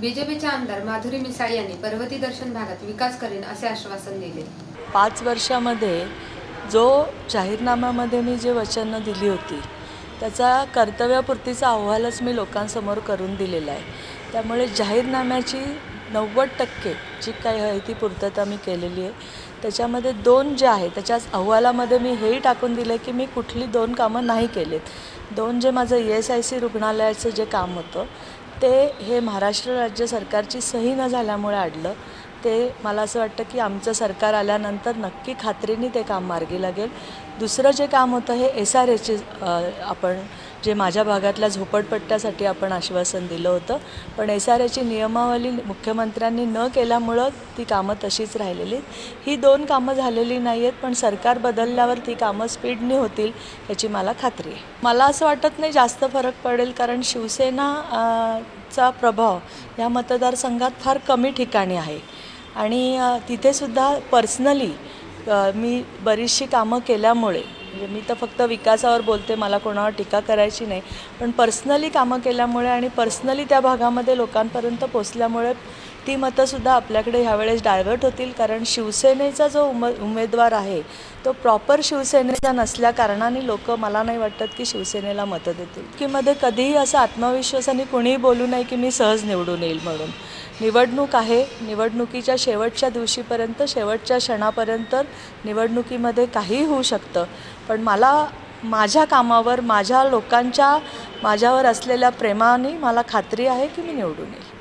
बीजेपीच्या आमदार माधुरी मिसाळ यांनी पर्वती दर्शन भागात विकास करेन असे आश्वासन दिले. पाच वर्षामध्ये जो जाहीरनाम्यामध्ये मी जे वचनं दिली होती त्याचा कर्तव्यापूर्तीचा अहवालच मी लोकांसमोर करून दिलेला आहे. त्यामुळे जाहीरनाम्याची नव्वद टक्के जी काही आहे ती पूर्तता मी केलेली आहे. त्याच्यामध्ये दोन जे आहे त्याच्याच अहवालामध्ये मी हेही टाकून दिलं आहे की मी कुठली दोन कामं नाही केलीत. दोन जे माझं ई एस आय सी रुग्णालयाचं जे काम होतं ते हे महाराष्ट्र राज्य सरकारची सही न झाल्यामुळे अडलं ते मला असं वाटतं की आमचं सरकार आल्यानंतर नक्की खात्रीने ते काम मार्गी लागेल. दुसरं जे काम होतं हे एस आर एचे आपण जे माझ्या भागातल्या झोपडपट्ट्यासाठी आपण आश्वासन दिलं होतं. पण एस आर एची नियमावली मुख्यमंत्र्यांनी न केल्यामुळं ती कामं तशीच राहिलेली. ही दोन कामं झालेली नाही आहेत पण सरकार बदलल्यावर ती कामं स्पीडने होतील याची मला खात्री आहे. मला असं वाटत नाही जास्त फरक पडेल कारण शिवसेना चा प्रभाव या मतदारसंघात फार कमी ठिकाणी आहे. आणि तिथेसुद्धा पर्सनली मी बरीचशी कामं केल्यामुळे म्हणजे मी तर फक्त विकासावर बोलते मला कोणावर टीका करायची नाही. पण पर्सनली कामं केल्यामुळे आणि पर्सनली त्या भागामध्ये लोकांपर्यंत पोचल्यामुळे ती मतंसुद्धा आपल्याकडे ह्यावेळेस डायव्हर्ट होतील कारण शिवसेनेचा जो उम उमेदवार आहे तो प्रॉपर शिवसेनेचा नसल्या कारणाने लोक मला नाही वाटत की शिवसेनेला मतं देतील. की मध्ये कधीही असं आत्मविश्वासाने कुणीही बोलू नये की मी सहज निवडून येईल म्हणून. निवडणूक आहे निवडणुकीच्या शेवटच्या दिवशीपर्यंत शेवटच्या क्षणापर्यंत निवडणुकीमध्ये काहीही होऊ शकतं. पण मला माझ्या कामावर माझ्या लोकांच्या माझ्यावर असलेल्या प्रेमाने मला खात्री आहे की मी निवडून येईल.